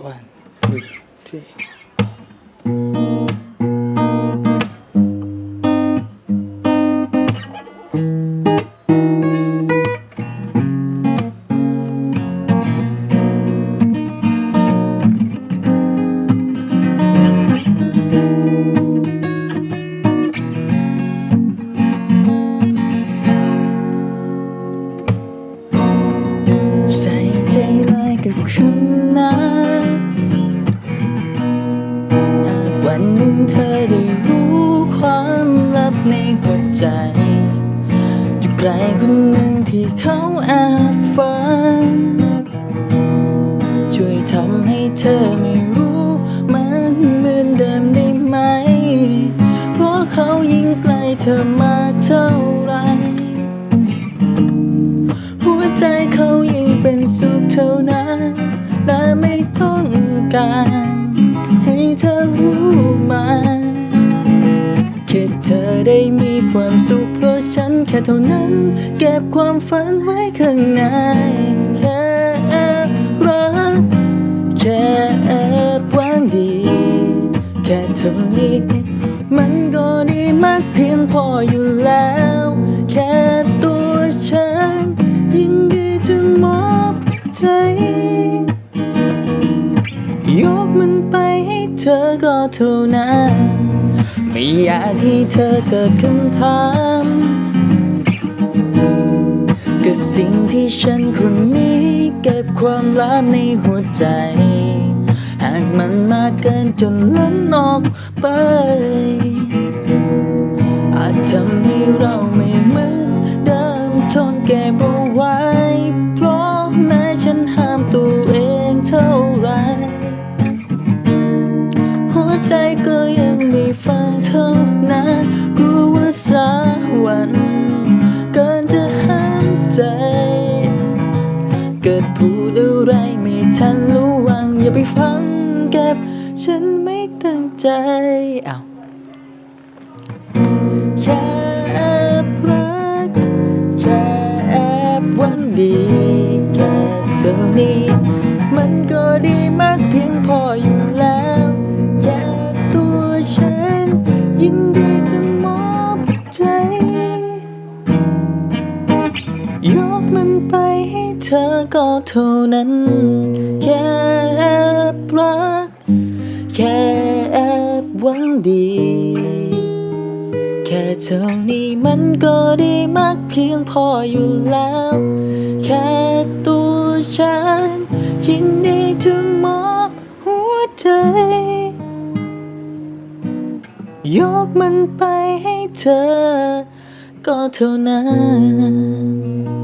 one two three ใส่ใจเล เธอได้รู้ความลับในหัวใจ อยู่ไกลคนหนึ่งที่เขาแอบฝัน ช่วยทำให้เธอไม่รู้มันเหมือนเดิมได้ไหม เพราะเขายิ่งไกลเธอมากเท่าไหรหัวใจเขายิ่งเป็นสุขเท่านั้นแต่ไม่ต้องการ แค่เท่านั้น เก็บความฝันไว้ข้างในแค่รักแค่หวังดี แค่เท่านี้ มันก็ดีมากเพียงพออยู่แล้ว แค่ตัวฉัน ยินดีจะมอบใจ ยกมันไปให้เธอก็เท่านั้นไม่อยากให้เธอเกิดคำถาม กับสิ่งที่ฉันคนนี้ เก็บความลับในหัวใจ หากมันมากเกินจนล้นออกไป อาจทำให้เราไม่เหมือน พูดอะไรไม่ทันรู้วัง อย่าไปฟังเก็บ ฉันไม่ตั้งใจอ้าว ธอก็เท่านั้น แค่แอบรัก แค่แอบหวังดี แค่เท่านี้มันก็ดีมากเพียงพออยู่แล้ว แค่ตัวฉัน ยินดีจะมอบหัวใจ ยกมันไปให้เธอ ก็เท่านั้น